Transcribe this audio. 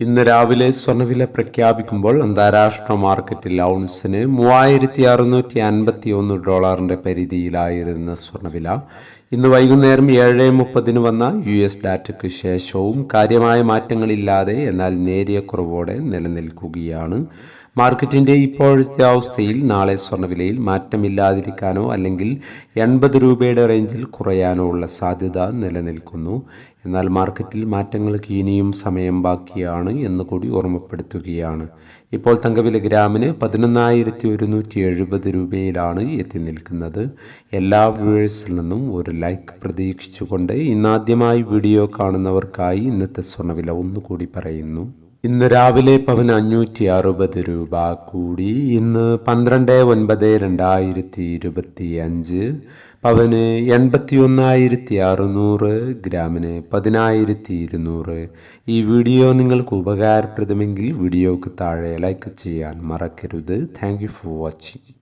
ഇന്ന് രാവിലെ സ്വർണവില പ്രഖ്യാപിക്കുമ്പോൾ അന്താരാഷ്ട്ര മാർക്കറ്റിൽ ഔൺസിന് മൂവായിരത്തി അറുന്നൂറ്റി അൻപത്തി ഒന്ന് ഡോളറിന്റെ പരിധിയിലായിരുന്ന സ്വർണവില ഇന്ന് വൈകുന്നേരം ഏഴ് മുപ്പതിന് വന്ന യു എസ് ഡാറ്റയ്ക്ക് ശേഷവും കാര്യമായ മാറ്റങ്ങളില്ലാതെ എന്നാൽ നേരിയ കുറവോടെ നിലനിൽക്കുകയാണ്. മാർക്കറ്റിന്റെ ഇപ്പോഴത്തെ അവസ്ഥയിൽ നാളെ സ്വർണവിലയിൽ മാറ്റമില്ലാതിരിക്കാനോ അല്ലെങ്കിൽ എൺപത് രൂപയുടെ റേഞ്ചിൽ കുറയാനോ ഉള്ള സാധ്യത നിലനിൽക്കുന്നു. എന്നാൽ മാർക്കറ്റിൽ മാറ്റങ്ങൾക്ക് ഇനിയും സമയം ബാക്കിയാണ് എന്ന് കൂടി ഓർമ്മപ്പെടുത്തുകയാണ്. ഇപ്പോൾ തങ്കവില ഗ്രാമിന് പതിനൊന്നായിരത്തി ഒരുന്നൂറ്റി എഴുപത് രൂപയിലാണ് എത്തി നിൽക്കുന്നത്. എല്ലാ വ്യൂവേഴ്സിൽ നിന്നും ഒരു ലൈക്ക് പ്രതീക്ഷിച്ചുകൊണ്ട് ഇന്നാദ്യമായി വീഡിയോ കാണുന്നവർക്കായി ഇന്നത്തെ സ്വർണവില ഒന്നുകൂടി പറയുന്നു. ഇന്ന് രാവിലെ പവന് അഞ്ഞൂറ്റി അറുപത് രൂപ കൂടി. ഇന്ന് പന്ത്രണ്ട് ഒൻപത് രണ്ടായിരത്തി ഇരുപത്തി അഞ്ച് പവന് എൺപത്തി ഒന്നായിരത്തി അറുന്നൂറ് ഗ്രാമിന് പതിനായിരത്തി ഇരുന്നൂറ് ഈ വീഡിയോ നിങ്ങൾക്ക് ഉപകാരപ്രദമെങ്കിൽ വീഡിയോക്ക് താഴെ ലൈക്ക് ചെയ്യാൻ മറക്കരുത്. Thank for watching